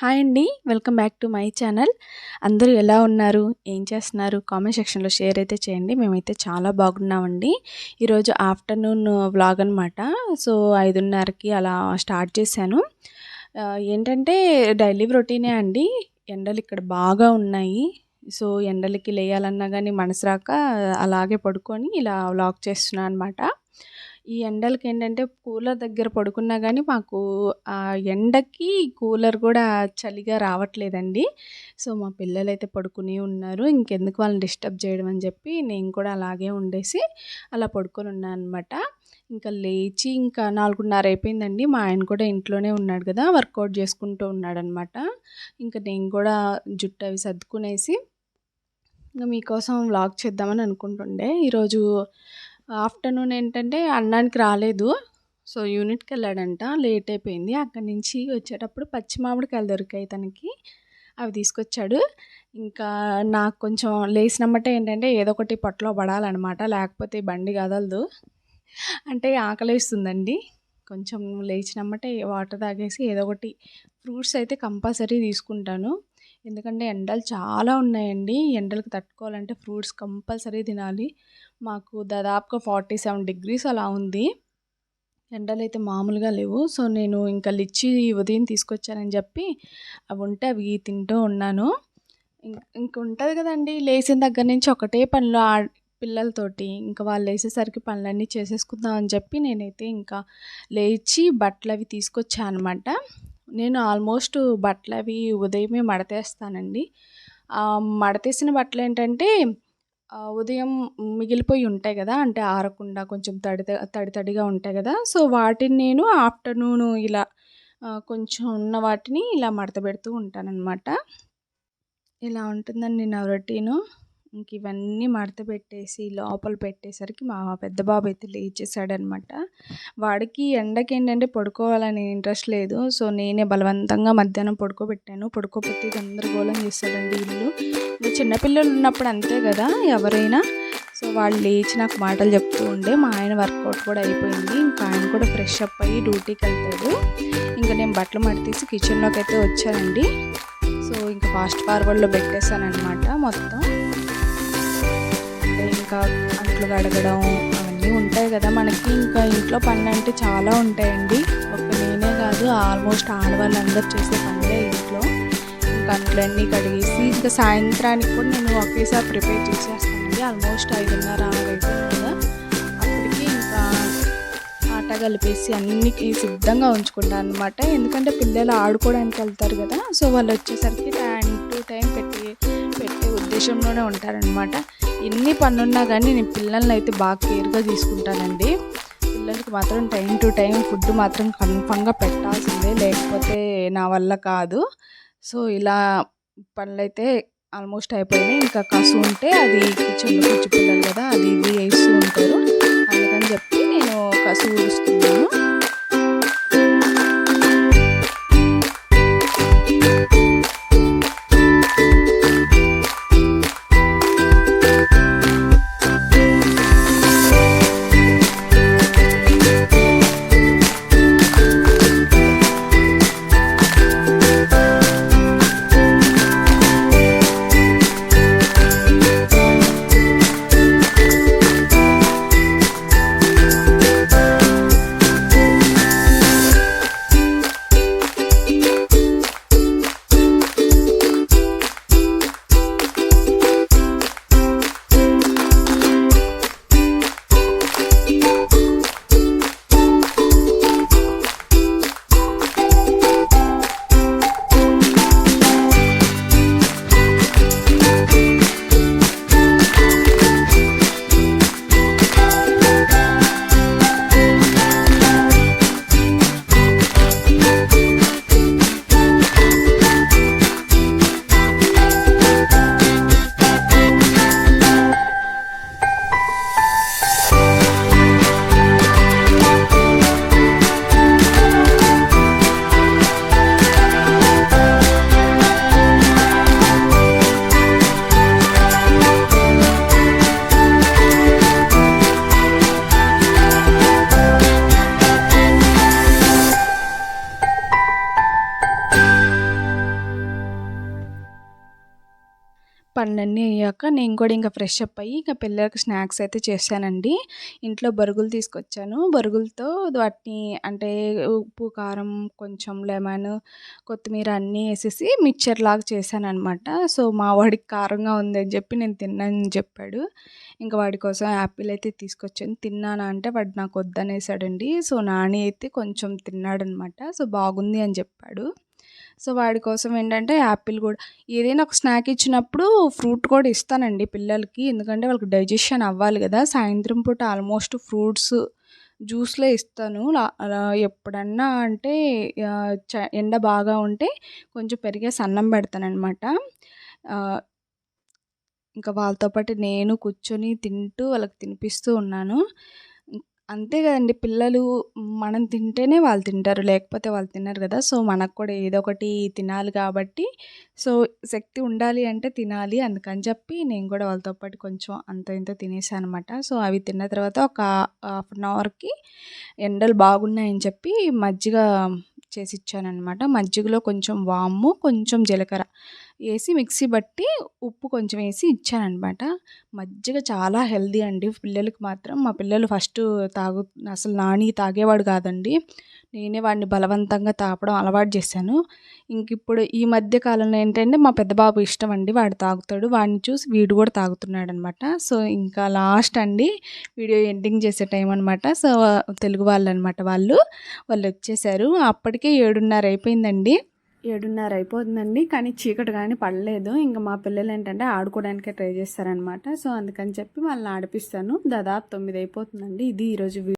Hi అండి welcome back to my channel. అందరూ ఎలా ఉన్నారు? ఏం చేస్తున్నారు? కామెంట్ సెక్షన్లో షేర్ అయితే చేయండి. మేమైతే చాలా బాగున్నామండి. ఈరోజు ఆఫ్టర్నూన్ వ్లాగ్ అనమాట సో ఐదున్నరకి అలా స్టార్ట్ చేశాను. ఏంటంటే డైలీ రొటీనే అండి. ఎండలు ఇక్కడ బాగా ఉన్నాయి. సో ఎండలకి లేయాలన్నా కానీ మనసు రాక అలాగే పడుకొని ఇలా వ్లాగ్ చేస్తున్నాను అనమాట ఈ ఎండలకి ఏంటంటే కూలర్ దగ్గర పడుకున్నా కానీ మాకు ఆ ఎండకి కూలర్ కూడా చలిగా రావట్లేదండి. సో మా పిల్లలు అయితే పడుకుని ఉన్నారు. ఇంకెందుకు వాళ్ళని డిస్టర్బ్ చేయడం అని చెప్పి నేను కూడా అలాగే ఉండేసి అలా పడుకొని ఉన్నాను అనమాట ఇంకా లేచి ఇంకా నాలుగున్నర అయిపోయిందండి. మా ఆయన కూడా ఇంట్లోనే ఉన్నాడు కదా వర్కౌట్ చేసుకుంటూ ఉన్నాడనమాట ఇంకా నేను కూడా జుట్టు అవి సర్దుకునేసి ఇంకా మీకోసం వ్లాగ్ చేద్దామని అనుకుంటుండే. ఈరోజు ఆఫ్టర్నూన్ ఏంటంటే అన్నానికి రాలేదు. సో యూనిట్కి వెళ్ళాడంట. లేట్ అయిపోయింది. అక్కడి నుంచి వచ్చేటప్పుడు పచ్చి మామిడికాయలు దొరికాయి తనకి. అవి తీసుకొచ్చాడు. ఇంకా నాకు కొంచెం లేచినమ్మటే ఏంటంటే ఏదో ఒకటి పొట్టలో పడాలన్నమాట. లేకపోతే బండి కదలదు. అంటే ఆకలేస్తుందండి. కొంచెం లేచినమ్మటే వాటర్ తాగేసి ఏదో ఒకటి ఫ్రూట్స్ అయితే కంపల్సరీ తీసుకుంటాను. ఎందుకంటే ఎండలు చాలా ఉన్నాయండి. ఎండలకు తట్టుకోవాలంటే ఫ్రూట్స్ కంపల్సరీ తినాలి. మాకు దాదాపుగా ఫార్టీ సెవెన్ డిగ్రీస్ అలా ఉంది. ఎండలు అయితే మామూలుగా లేవు. సో నేను ఇంకా లిచ్చి ఉదయం తీసుకొచ్చానని చెప్పి అవి ఉంటే అవి తింటూ ఉన్నాను. ఇంక ఉంటుంది కదండి. లేచిన దగ్గర నుంచి ఒకటే పనులు ఆ పిల్లలతోటి ఇంకా వాళ్ళు లేసేసరికి పనులన్నీ చేసేసుకుందాం అని చెప్పి నేనైతే ఇంకా లేచి బట్టలు అవి తీసుకొచ్చాను అనమాట నేను ఆల్మోస్ట్ బట్టలు అవి ఉదయమే మడతేస్తానండి. మడతేసిన బట్టలు ఏంటంటే ఉదయం మిగిలిపోయి ఉంటాయి కదా అంటే ఆరకుండా కొంచెం తడి తడి తడిగా ఉంటాయి కదా సో వాటిని నేను ఆఫ్టర్నూన్ ఇలా కొంచెం ఉన్న వాటిని ఇలా మడత పెడుతూ ఉంటానన్నమాట. ఇలా ఉంటుందండి నా రొటీను? ఇంక ఇవన్నీ మడత పెట్టేసి లోపల పెట్టేసరికి మా పెద్ద బాబు అయితే లేచేసాడనమాట వాడికి ఎండకి ఏంటంటే పడుకోవాలని ఇంట్రెస్ట్ లేదు. సో నేనే బలవంతంగా మధ్యాహ్నం పడుకోబెట్టాను. పడుకోకపోతే గందరగోళం చేస్తాడండి ఇల్లు. ఇంకా చిన్నపిల్లలు ఉన్నప్పుడు అంతే కదా ఎవరైనా. సో వాళ్ళు లేచి నాకు మాటలు చెప్తూ ఉండే మా ఆయన వర్కౌట్ కూడా అయిపోయింది. ఇంకా ఆయన కూడా ఫ్రెష్ అప్ అయ్యి డ్యూటీకి వెళ్తాడు. ఇంకా నేను బట్టలు మడితీసి కిచెన్లోకి అయితే వచ్చానండి. సో ఇంకా ఫాస్ట్ ఫార్వర్డ్లో పెట్టేశాను అనమాట మొత్తం. ఇంకా అంట్లు కడగడం అవన్నీ ఉంటాయి కదా. మనకి ఇంకా ఇంట్లో పనులు అంటే చాలా ఉంటాయండి. ఒక నేనే కాదు ఆల్మోస్ట్ ఆడవాళ్ళందరూ చేసే పనులే ఇంట్లో. ఇంకా అంట్లన్నీ కడిగేసి ఇంకా సాయంత్రానికి కూడా నేను ఒకేసారి ప్రిపేర్ చేసేస్తానండి. ఆల్మోస్ట్ ఐదున్నర ఆరు ఇంకా ఆట కలిపేసి అన్ని సిద్ధంగా ఉంచుకుంటాను అనమాట ఎందుకంటే పిల్లలు ఆడుకోవడానికి వెళ్తారు కదా. సో వాళ్ళు వచ్చేసరికి టైం టు టైం పెట్టి పెట్టే ఉద్దేశంలోనే ఉంటారనమాట ఎన్ని పనులున్నా కానీ నేను పిల్లల్ని అయితే బాగా కేర్గా తీసుకుంటానండి. పిల్లలకి మాత్రం టైం టు టైం ఫుడ్ మాత్రం కన్ఫామ్గా పెట్టాల్సిందే లేకపోతే నా వల్ల కాదు. సో ఇలా పనులైతే ఆల్మోస్ట్ అయిపోయినాయి. ఇంకా కసు ఉంటే అది కిచెన్లో కూర్చు పిల్లలు కదా అది ఇది వేస్తూ ఉంటారు. అందుకని చెప్పి నేను కసు ఊడుస్తున్నాను పనులన్నీ అయ్యాక నేను కూడా ఇంకా ఫ్రెష్ అప్ అయ్యి ఇంకా పిల్లలకి స్నాక్స్ అయితే చేశానండి. ఇంట్లో బరుగులు తీసుకొచ్చాను. బరుగులతో వాటిని అంటే ఉప్పు కారం కొంచెం లెమన్ కొత్తిమీర అన్నీ వేసేసి మిక్చర్ లాగా చేశాను అనమాట సో మా వాడికి కారంగా ఉందని చెప్పి నేను తిన్నానని చెప్పాడు. ఇంకా వాడి కోసం యాపిల్ అయితే తీసుకొచ్చాను. తిన్నానా అంటే వాడు నాకు వద్దనేసాడండి. సో నాని అయితే కొంచెం తిన్నాడనమాట సో బాగుంది అని చెప్పాడు. సో వాడి కోసం ఏంటంటే యాపిల్ కూడా. ఏదైనా ఒక స్నాక్ ఇచ్చినప్పుడు ఫ్రూట్ కూడా ఇస్తానండి పిల్లలకి. ఎందుకంటే వాళ్ళకి డైజెషన్ అవ్వాలి కదా. సాయంత్రం పూట ఆల్మోస్ట్ ఫ్రూట్స్ జ్యూస్లే ఇస్తాను. అలా ఎప్పుడన్నా అంటే చ- ఎండ బాగా ఉంటే కొంచెం పెరిగే సన్నం పెడతానమాట ఇంకా వాళ్ళతో పాటు నేను కూర్చొని తింటూ వాళ్ళకి తినిపిస్తూ ఉన్నాను. అంతే కదండి. పిల్లలు మనం తింటేనే వాళ్ళు తింటారు. లేకపోతే వాళ్ళు తినరు కదా. సో మనకు కూడా ఏదో ఒకటి తినాలి కాబట్టి. సో శక్తి ఉండాలి అంటే తినాలి. అందుకని చెప్పి నేను కూడా వాళ్ళతో పాటు కొంచెం అంత ఇంత తినేసాను అనమాట సో అవి తిన్న తర్వాత ఒక హాఫ్ అన్ అవర్కి ఎండలు బాగున్నాయని చెప్పి మజ్జిగ చేసి ఇచ్చానమాట మజ్జిగలో కొంచెం వాము కొంచెం జీలకర్ర వేసి మిక్సీ బట్టి ఉప్పు కొంచెం వేసి ఇచ్చానమాట మజ్జిగ చాలా హెల్దీ అండి. పిల్లలకి మాత్రం మా పిల్లలు ఫస్ట్ తాగు అసలు నాని తాగేవాడు కాదండి. నేనే వాడిని బలవంతంగా తాపడం అలవాటు చేశాను. ఇంక ఇప్పుడు ఈ మధ్య కాలంలో ఏంటంటే మా పెద్ద బాబు ఇష్టం అండి. వాడు తాగుతాడు. వాడిని చూసి వీడు కూడా తాగుతున్నాడు అనమాట సో ఇంకా లాస్ట్ అండి వీడియో ఎండింగ్ చేసే టైం అనమాట. సో తెలుగు వాళ్ళు అనమాట వాళ్ళు. వాళ్ళు వచ్చేసారు. అప్పటికే ఏడున్నర అయిపోయిందండి. ఏడున్నర అయిపోతుందండి. కానీ చీకటి కానీ పడలేదు. ఇంకా మా పిల్లలు ఏంటంటే ఆడుకోవడానికే ట్రై చేస్తారనమాట. సో అందుకని చెప్పి వాళ్ళని ఆడిపిస్తాను. దాదాపు తొమ్మిది అయిపోతుందండి. ఇది ఈరోజు